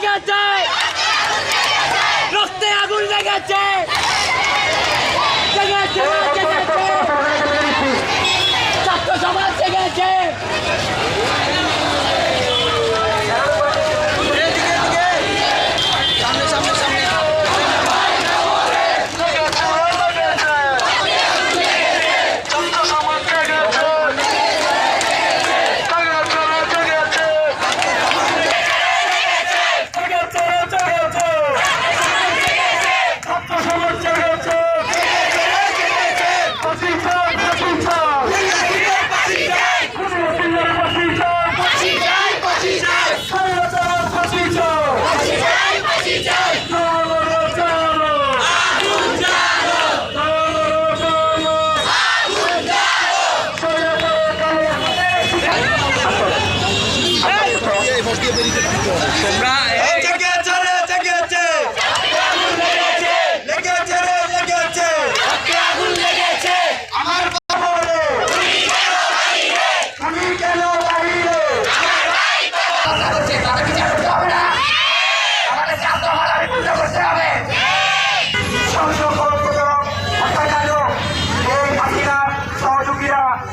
Legate! Los te hago un legate!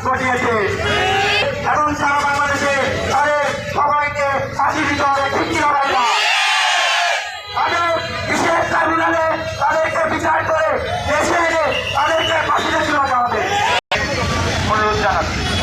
ঘটিয়েছে। এখন সারা বাংলাদেশে আরে সবাইকে ফাঁসি দিতে হবে ঠিক কিনা ভাই না। তাদের বিশেষ ট্রাইব্যুনালে তাদেরকে বিচার করে দেশে এনে তাদেরকে ফাঁসিতে ঝুলাতে হবে। অনুরোধ জানাচ্ছি।